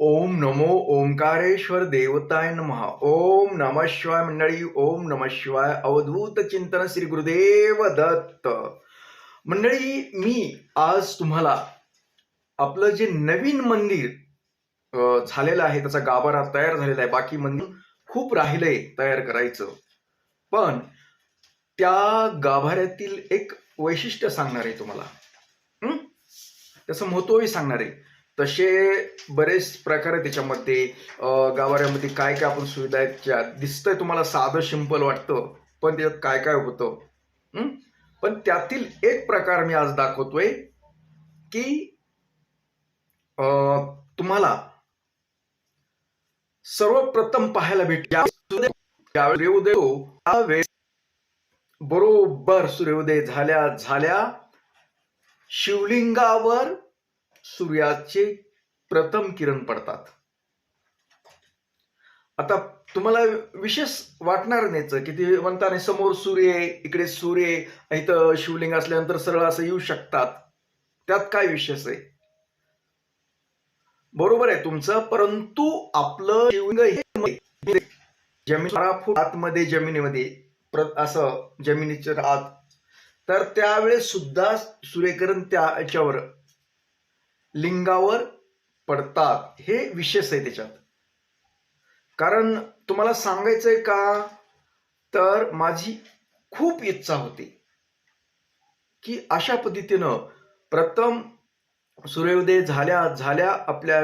ओम नमो ओंकारेश्वर देवताय नमः। ओम नमः शिवाय मंडळी ओम नमः शिवाय अवधूत चिंतन श्री गुरुदेव दत्त। मंडळी मी आज तुम्हाला आपलं जे नवीन मंदिर झालेलं आहे त्याचा गाभारा तयार झालेला आहे बाकी मंदिर खूप राहिलंय तयार करायचं. पण त्या गाभाऱ्यातील एक वैशिष्ट्य सांगणार आहे तुम्हाला. त्याचं महत्वही सांगणार आहे. तसे बरेच प्रकार आहेत त्याच्यामध्ये. गावाऱ्यामध्ये काय काय आपण सुविधा आहेत ज्या दिसतंय तुम्हाला साधं सिंपल वाटतं पण त्याच्यात काय काय होतं? पण त्यातील एक प्रकार मी आज दाखवतोय की अं, तुम्हाला सर्वप्रथम पाहायला भेटेल. सूर्योदय हो, त्यावेळेस बरोबर सूर्योदय झाल्या झाल्या शिवलिंगावर सूर्याचे प्रथम किरण पडतात. आता तुम्हाला विशेष वाटणार नाहीच की ते म्हणताना समोर सूर्य आहे इकडे सूर्य आहे, इथं शिवलिंग असल्यानंतर सरळ असं येऊ शकतात. त्यात काय विशेष आहे? बरोबर आहे तुमचं परंतु आपलं शिवलिंग हे जमीन बारा फूट आतमध्ये जमिनीमध्ये असं जमिनीच्या आत. तर त्यावेळेस सुद्धा सूर्यकरण त्याच्यावर लिंगावर पडतात. हे विशेष आहे त्याच्यात. कारण तुम्हाला सांगायचंय का? तर माझी खूप इच्छा होती की अशा पद्धतीनं प्रथम सूर्योदय झाल्या झाल्या आपल्या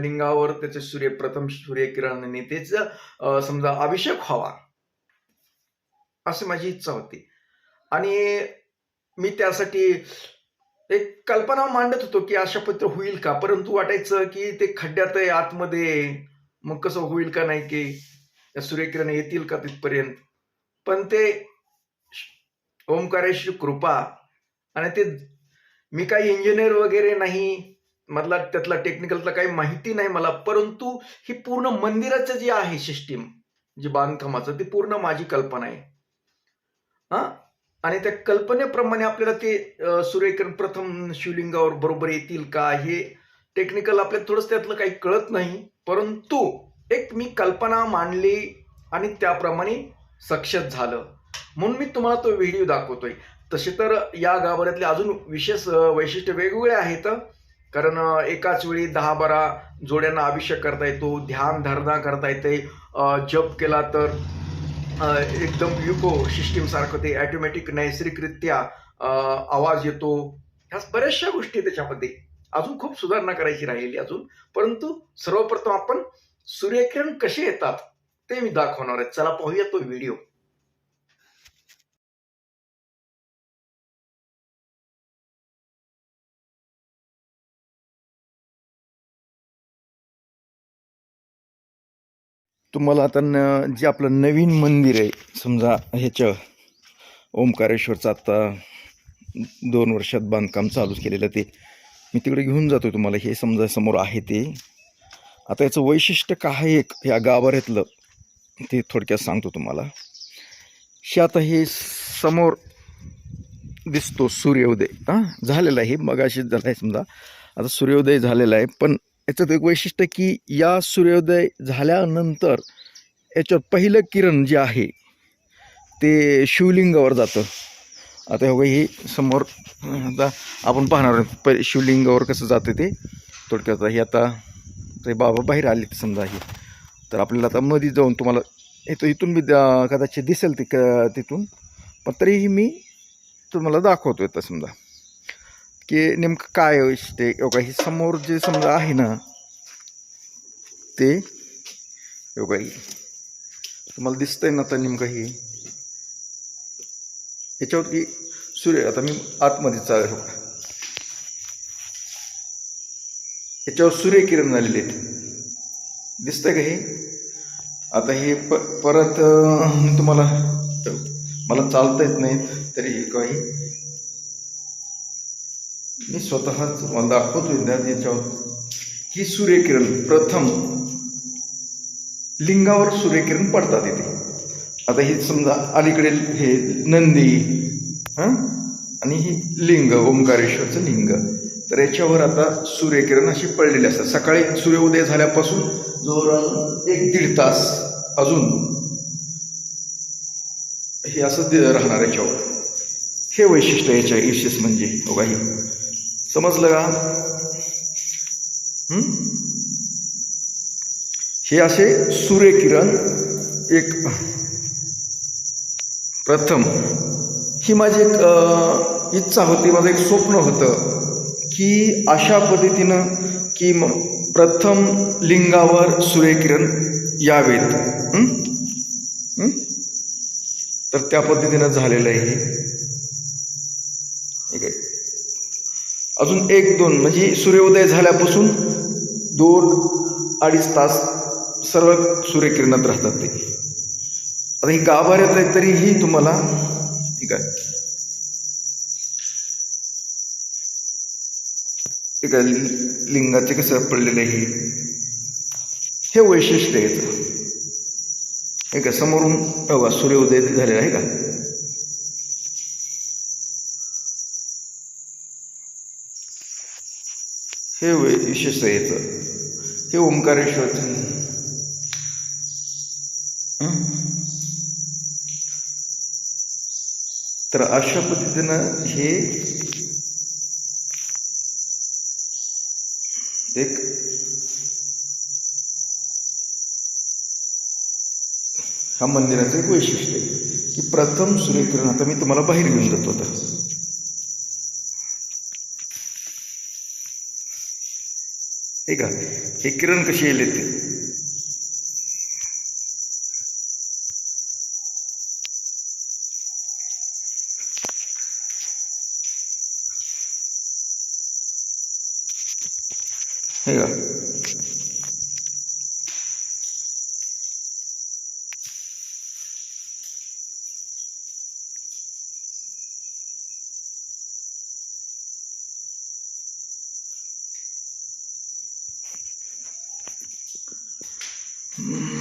लिंगावर त्याचे सूर्य प्रथम सूर्यकिरणाने त्याचा समजा अभिषेक व्हावा. अशी माझी इच्छा होती. आणि मी त्यासाठी एक कल्पना मांडत होतो की अशा पत्र होईल का? परंतु वाटायचं की ते खड्ड्यात आहे आतमध्ये. मग कसं होईल का नाही की? सूर्यकिरण येतील का तिथपर्यंत? पण ते ओंकारेश्वर कृपा आणि ते मी काही इंजिनियर वगैरे नाही मधला त्यातला टेक्निकलला काही माहिती नाही मला परंतु ही पूर्ण मंदिराचं जे आहे सिस्टीम जे बांधकामाचं ती पूर्ण माझी कल्पना आहे. आणि त्या कल्पनेप्रमाणे आपल्याला ते सूर्यकिरण प्रथम शिवलिंगावर बरोबर येतील का हे टेक्निकल आपल्याला थोडंसं त्यातलं काही कळत नाही. परंतु एक मी कल्पना मांडली आणि त्याप्रमाणे सक्सेस झालं. म्हणून मी तुम्हाला तो व्हिडिओ दाखवतोय. तसे तर या गाभाऱ्यातले अजून विशेष वैशिष्ट्य वेगवेगळे आहेत. कारण एकाच वेळी दहा बारा जोड्यांना अभिषेक करता येतो ध्यान धारणा करता येते जप केला तर एकदम युको सिस्टीम सारखं ते ॲटोमॅटिक नैसर्गिकरित्या आवाज येतो. ह्या बऱ्याचशा गोष्टी त्याच्यामध्ये. अजून खूप सुधारणा करायची राहिली अजून. परंतु सर्वप्रथम आपण सूर्यकिरण कसे येतात ते मी दाखवणार आहे. चला पाहूया तो व्हिडिओ. तुम्हाला आता न जे आपलं नवीन मंदिर आहे समजा ह्याचं ओंकारेश्वरचं आत्ता दोन वर्षात बांधकाम चालू केलेलं ते मी तिकडे घेऊन जातो तुम्हाला. हे समजा समोर आहे ते. आता याचं वैशिष्ट्य काय आहे एक या गाभाऱ्यातलं ते थोडक्यात सांगतो तुम्हाला. हे आता हे समोर दिसतो सूर्योदय. हां झालेला आहे. मगाशी झाला आहे समजा. आता सूर्योदय झालेला आहे पण याच्यात एक वैशिष्ट्य की या सूर्योदय झाल्यानंतर याच्यात पहिलं किरण जे आहे ते शिवलिंगावर जातं. आता हे बघा हे समोर आता आपण पाहणार आहोत शिवलिंगावर कसं जातं ते थोडक्यात. हे आता ते बाबा बाहेर आले ते समजा हे. तर आपल्याला आता मध्ये जाऊन तुम्हाला इथं इथून मी कदाचित दिसेल ते क तिथून. पण तरीही मी तुम्हाला दाखवतो आता समजा. की नेमकं काय असते योगा ही हे समोर जे समजा आहे ना ते योगा ही तुम्हाला दिसतंय ना आता नेमकं हे? याच्यावरती सूर्य आता मी आतमध्ये चाल हो याच्यावर सूर्यकिरण झालेले आहेत. दिसतंय का हे? आता हे प परत तुम्हाला मला चालता येत नाही तरी हे काही मी स्वतःच मला दाखवतो विद्यार्थी याच्यावर. की सूर्यकिरण प्रथम लिंगावर सूर्यकिरण पडतात इथे. आता हे समजा अलीकडे हे नंदी हां? आणि ही लिंग ओंकारेश्वरचं लिंग. तर याच्यावर आता सूर्यकिरण अशी पडलेली असतात. सकाळी सूर्योदय झाल्यापासून जवळ एक दीड तास अजून हे असं राहणार याच्यावर. हे वैशिष्ट्य याच्या विशेष म्हणजे बघा हे. समजलं का? हे? असे सूर्यकिरण एक प्रथम. ही माझी एक इच्छा होती माझं एक स्वप्न होतं की अशा पद्धतीनं की म प्रथम लिंगावर सूर्यकिरण यावेत. तर त्या पद्धतीनं झालेलं आहे हे. आहे अजून एक दोन म्हणजे सूर्योदय झाल्यापासून दोन अडीच तास सर्व सूर्यकिरणात राहतात ते. आता ही गाभाऱ्यात आहे तरीही तुम्हाला ठीक आहे. ठीक आहे लिंगाचे कसं पडलेलं आहे हे. हे वैशिष्ट्य याचं. हे का समोरून बघा सूर्योदय झालेला आहे का? हे वै- विशेष हे ओंकारेश्वरचं तर अशा पद्धतीनं हे एक हा मंदिराचं एक वैशिष्ट्य आहे की प्रथम सूर्यकिरण आता मी तुम्हाला बाहेर घेऊन जातो आता. हे का? हे किरण कशी येले ते हे का? Mm-hmm.